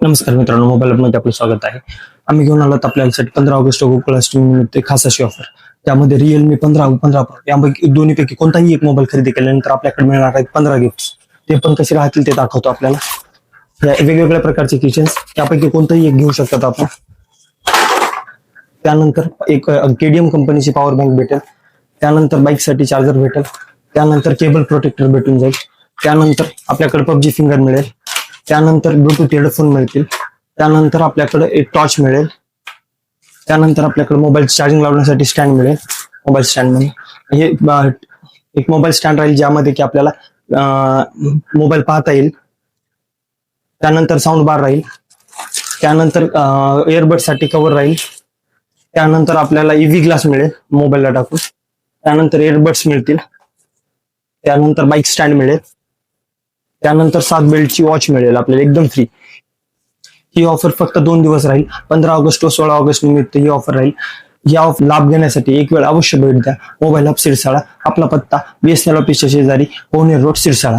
नमस्कार मित्रांनो मोबाईल मध्ये आपलं स्वागत आहे. आम्ही घेऊन आलो आपल्यासाठी पंधरा ऑगस्ट गोकुळाष्टमी निमित्त खास अशी ऑफर त्यामध्ये रिअलमी पंधरा पंधरा प्रो यापैकी दोन्हीपैकी कोणताही एक मोबाईल खरेदी केल्यानंतर आपल्याकडे मिळणार आहेत पंधरा गिफ्ट ते पण कसे राहतील ते दाखवतो आपल्याला. या वेगवेगळ्या प्रकारचे किचन्स त्यापैकी कोणताही एक घेऊ शकतात आपण. त्यानंतर एक केडीएम कंपनीची पॉवर बँक भेटेल. त्यानंतर बाईकसाठी चार्जर भेटेल. त्यानंतर केबल प्रोटेक्टर भेटून जाईल. त्यानंतर आपल्याकडे पबजी फिंगर मिळेल. त्यानंतर ब्लूटूथ हेडफोन मिळतील. त्यानंतर आपल्याकडे एक टॉर्च मिळेल. त्यानंतर आपल्याकडे मोबाईल चार्जिंग लावण्यासाठी स्टँड मिळेल. मोबाईल स्टँडमध्ये हे एक मोबाईल स्टँड राहील ज्यामध्ये की आपल्याला मोबाईल पाहता येईल. त्यानंतर साऊंड बार राहील. त्यानंतर एअरबडसाठी कव्हर राहील. त्यानंतर आपल्याला इव्ही ग्लास मिळेल मोबाईलला टाकून. त्यानंतर एअरबड्स मिळतील. त्यानंतर बाईक स्टँड मिळेल. त्यानंतर सात बेल्टची वॉच मिळेल आपल्याला एकदम फ्री ही ऑफर फक्त दोन दिवस राहील. पंधरा ऑगस्ट व सोळा ऑगस्ट निमित्त ही ऑफर राहील. या ऑफ- लाभ घेण्यासाठी एक वेळ अवश्य भेट द्या. मोबाईल हब सिरसाळा आपला पत्ता बीएसएनएल ऑफिसच्या शेजारी पोहणे रोड सिरसाळा.